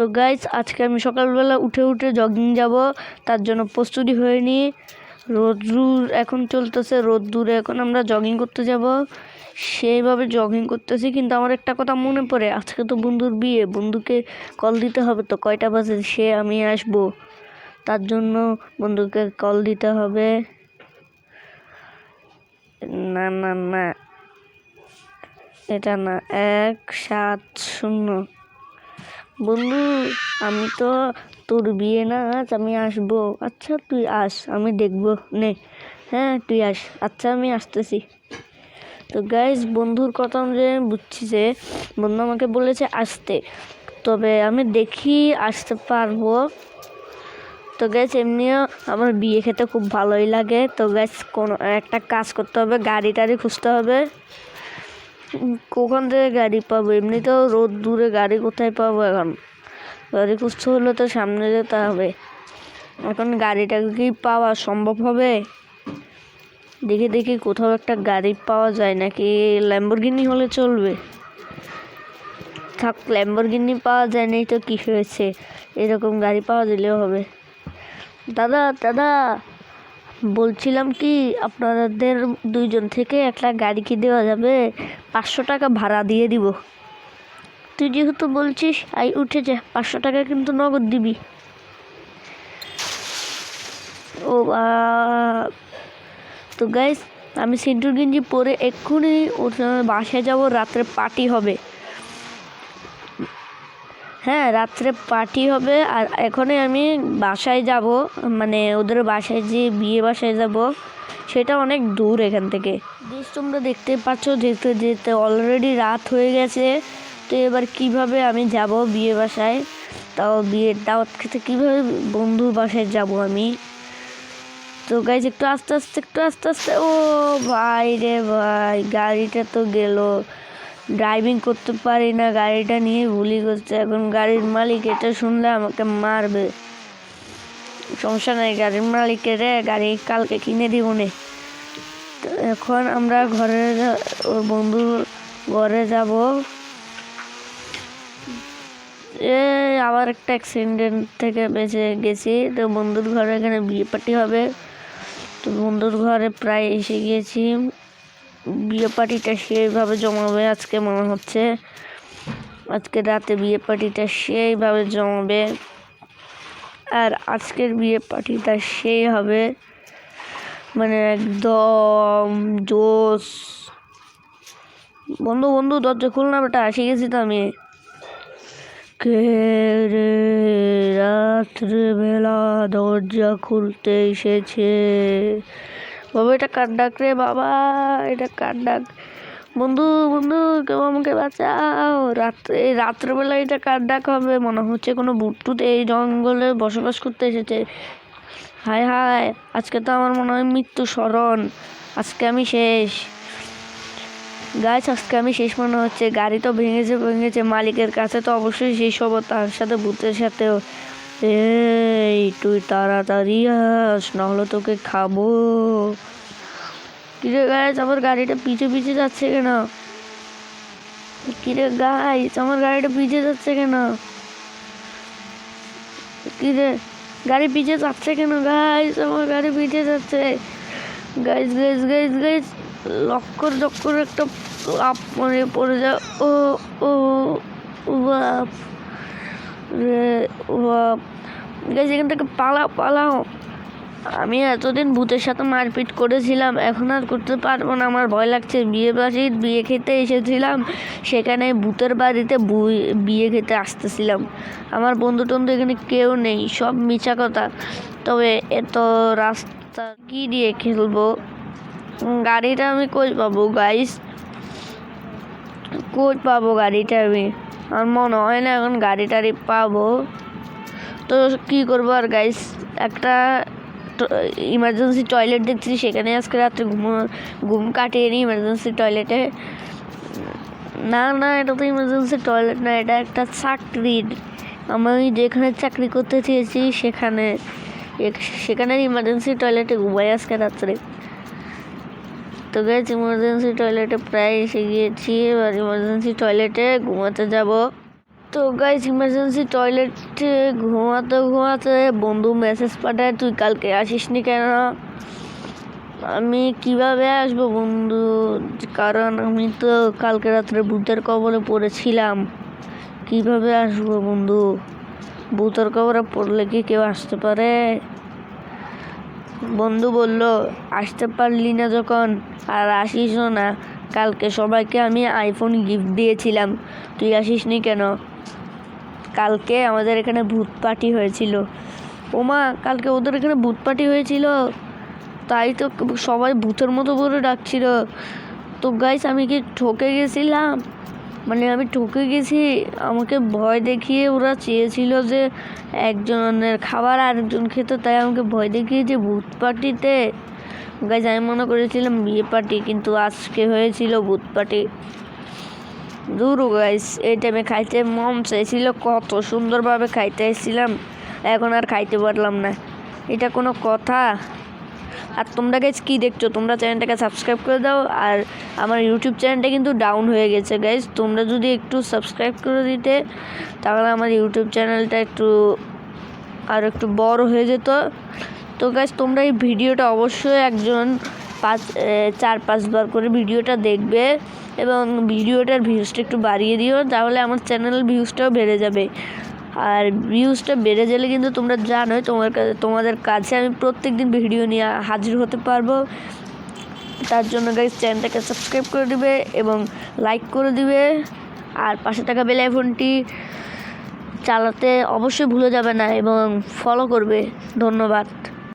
তো গাইজ আজকে আমি সকালবেলা উঠে উঠে জগিং যাব, তার জন্য প্রস্তুতি হয়ে রোদ্দুর এখন চলতেছে, রোদ্দুরে এখন আমরা জগিং করতে যাব। সেইভাবে জগিং করতেছি, কিন্তু আমার একটা কথা মনে পড়ে, আজকে তো বন্ধুর বিয়ে, বন্ধুকে কল দিতে হবে তো কয়টা বাজে, সে আমি আসব। তার জন্য বন্ধুকে কল দিতে হবে। না না না। এটা না, এক, সাত, শূন্য। বন্ধু, আমি তো তোর বিয়ে না, আজ আমি আসব। আচ্ছা তুই আস, আমি দেখব। নে। হ্যাঁ তুই আস। আচ্ছা আমি আসতেছি। তো গাইজ বন্ধুর কথা অনুযায়ী বুঝছি যে, বন্ধু আমাকে বলেছে আসতে। তবে আমি দেখি আসতে পারব। তো গ্যাস এমনিও আমার বিয়ে খেতে খুব ভালোই লাগে। তো গ্যাস কোনো একটা কাজ করতে হবে গাড়ি টাড়ি খুঁজতে হবে। কখন থেকে গাড়ি পাবো, এমনিতেও রোদ দূরে গাড়ি কোথায় পাবো এখন? গাড়ি খুঁজতে হলে তো সামনে যেতে হবে। এখন গাড়িটাকে কি পাওয়া সম্ভব হবে? দেখি দেখি কোথাও একটা গাড়ি পাওয়া যায় নাকি ল্যাম্বরগিনি হলে চলবে? থাক ল্যাম্বরগিনি পাওয়া যায় নাই তো কী হয়েছে? এরকম গাড়ি পাওয়া দিলেও হবে। দাদা দাদা! বলছিলাম কি, আপনাদের দুইজন থেকে একটা গাড়ি কি দেওয়া যাবে? পাঁচশো টাকা ভাড়া দিয়ে দিব। তুই যেহেতু বলছিস, আই, উঠে যা। পাঁচশো টাকা কিন্তু নগদ দিবি। ও তো গাইস আমি সিন্টুর গেঞ্জি পরে এক্ষুনি বাসায় যাব, রাত্রে পার্টি হবে। হ্যাঁ রাত্রে পার্টি হবে। আর এখনই আমি বাসায় যাব। মানে ওদের বাসায় যে বিয়ে বাসায় যাব, সেটা অনেক দূর এখান থেকে। বেশ, তোমরা দেখতে পাচ্ছ যেতে যেতে অলরেডি রাত হয়ে গেছে। তো এবার কীভাবে আমি যাব বিয়ে বাসায়? তাও বিয়ের দাওয়াত খেতে কীভাবে বন্ধুর বাসায় যাব আমি? তো গাইজ একটু আস্তে আস্তে, একটু আস্তে আস্তে। ও ভাই রে ভাই, গাড়িটা তো গেল। ড্রাইভিং করতে পারি না, গাড়িটা নিয়ে ভুলি করছে। এখন গাড়ির মালিক এটা শুনলে আমাকে মারবে। সমস্যা নাই, গাড়ির মালিকের রে, গাড়ি কালকে কিনে দিব নে। এখন আমরা ঘরে ওর বন্ধুর ঘরে যাব। এ, আবার একটা অ্যাক্সিডেন্ট থেকে বেঁচে গেছি। তো বন্ধুর ঘরে এখানে বিয়ে পার্টি হবে। তো বন্ধুর ঘরে প্রায় এসে গিয়েছি বিয়ে পার্টিটা সেইভাবে জমাবে, আজকে মনে হচ্ছে। আজকে রাতে বিয়ে পার্টিটা সেইভাবে জমাবে। আর আজকের বিয়ে পার্টিটা সেই হবে মানে একদম জোস। বন্ধু বন্ধু, দরজা খুল না বেটা, এসে গেছি তো আমি। কে রে রাত্রে বেলা দরজা খুলতে এসেছে? বাবা, এটা কার ডাক রে বাবা? এটা কার ডাক? বন্ধু বন্ধু, কেউ আমাকে বাঁচাও। রাত্রে, রাত্রেবেলা এটা কার ডাক হবে? মনে হচ্ছে কোনো বুটটুত এই জঙ্গলে বসবাস করতে এসেছে। হায় হায়, আজকে তো আমার মনে হয় মৃত্যু স্মরণ। আজকে আমি শেষ। গাছ আজকে আমি শেষ মনে হচ্ছে। গাড়ি তো ভেঙেছে ভেঙেছে। মালিকের কাছে তো অবশ্যই শেষ হব, তার সাথে ভূতের সাথেও। এই, তুই তাড়াতাড়ি আস, নাহলে তোকে খাব। কিরে গাছ আমার গাড়িটা পিছে পিছে যাচ্ছে কেন? কিরে গাইস আমার গাড়িটা পিছে যাচ্ছে কেন? কিরে, গাড়ি পিছে যাচ্ছে কেন গাইস আমার গাড়ি পিছে যাচ্ছে। গাইস গাইস গাইস গাইস লক্কর লক্কর একটা আপ মানে পড়ে যা ও ও, বাপ। রে গাইস এখান থেকে পালাও পালাও। আমি এতদিন ভূতের সাথে মারপিট করেছিলাম, এখন আর করতে পারব না। আমার ভয় লাগছে, বিয়ে বাড়ির বিয়ে খেতে এসেছিলাম, সেখানে ভূতের বাড়িতে বিয়ে খেতে আসতেছিলাম। আমার বন্ধু টন্ধু এখানে কেউ নেই, সব মিছা কথা। তবে এত রাস্তা কি দিয়ে খেলব? গাড়িটা আমি কই পাবো গাইস কই পাবো গাড়িটা আমি? আমার মনে হয় না এখন গাড়ি টাড়ি পাবো। তো কি করব আর গাইস একটা ইমার্জেন্সি টয়লেট দেখছি, সেখানে আজকে রাত্রে ঘুম ঘুম কাটিয়ে নিই ইমার্জেন্সি টয়লেটে না না, এটা তো ইমার্জেন্সি টয়লেট না, এটা একটা চাকরির আমি যেখানে চাকরি করতে চেয়েছি, সেখানে সেখানে ইমার্জেন্সি টয়লেটে ঘুমাই আজকে রাত্রে। তো গেছি ইমার্জেন্সি টয়লেটে প্রায় এসে গিয়েছি। এবার ইমার্জেন্সি টয়লেটে ঘুমাতে যাব। তো গাইস ইমার্জেন্সি টয়লেটে ঘুমাতে ঘুমাতে বন্ধু মেসেজ পাঠায়, তুই কালকে আসিস নি কেন? আমি কীভাবে আসব বন্ধু? কারণ আমি তো কালকে রাত্রে ভূতের কবলে পড়েছিলাম। কীভাবে আসব বন্ধু? ভূতের কবরে পড়লে কি কেউ আসতে পারে? বন্ধু বলল, আসতে পারলি না যখন, আর আসিসও না। কালকে সবাইকে আমি আইফোন গিফট দিয়েছিলাম। তুই আসিসনি কেন? কালকে আমাদের এখানে ভূত পার্টি হয়েছিল। ওমা, কালকে ওদের এখানে ভূত পার্টি হয়েছিল? তাই তো সবাই ভূতের মতো করে ডাকছিল। তো গাইস আমি কি ঠকে গেছিলাম? মানে আমি ঠকে গেছি, আমাকে ভয় দেখিয়ে ওরা চেয়েছিল যে একজনের খাবার আরেকজন খেত, তাই আমাকে ভয় দেখিয়েছে ভূত পার্টিতে। গাইজ আমি মনে করেছিলাম বিয়ে পার্টি, কিন্তু আজকে হয়েছিল ভূত পার্টি। দূর গাইস এই টাইমে খাইতে মন চাইছিল, কত সুন্দরভাবে খাইতে এসেছিলাম। এখন আর খাইতে পারলাম না। এটা কোনো কথা। আর তোমরা গাইজ কী দেখছ? তোমরা চ্যানেলটাকে সাবস্ক্রাইব করে দাও আর আমার ইউটিউব চ্যানেলটা কিন্তু ডাউন হয়ে গেছে গাইজ তোমরা যদি একটু সাবস্ক্রাইব করে দিতে, তাহলে আমার ইউটিউব চ্যানেলটা একটু আর একটু বড় হয়ে যেত। তো গাইজ তোমরা এই ভিডিওটা অবশ্যই একজন পাঁচ চার পাঁচবার করে ভিডিওটা দেখবে এবং ভিডিওটার ভিউজটা একটু বাড়িয়ে দিও, তাহলে আমার চ্যানেলের ভিউজটাও বেড়ে যাবে। আর ভিউজটা বেড়ে গেলে কিন্তু তোমরা জানোই, তোমার তোমাদের কাছে আমি প্রত্যেক দিন ভিডিও নিয়ে হাজির হতে পারব। তার জন্য গাইজ চ্যানেলটাকে সাবস্ক্রাইব করে দিবে এবং লাইক করে দিবে। আর পাশে থাকা বেল আইফোনটি চালাতে অবশ্যই ভুলে যাবে না এবং ফলো করবে। ধন্যবাদ।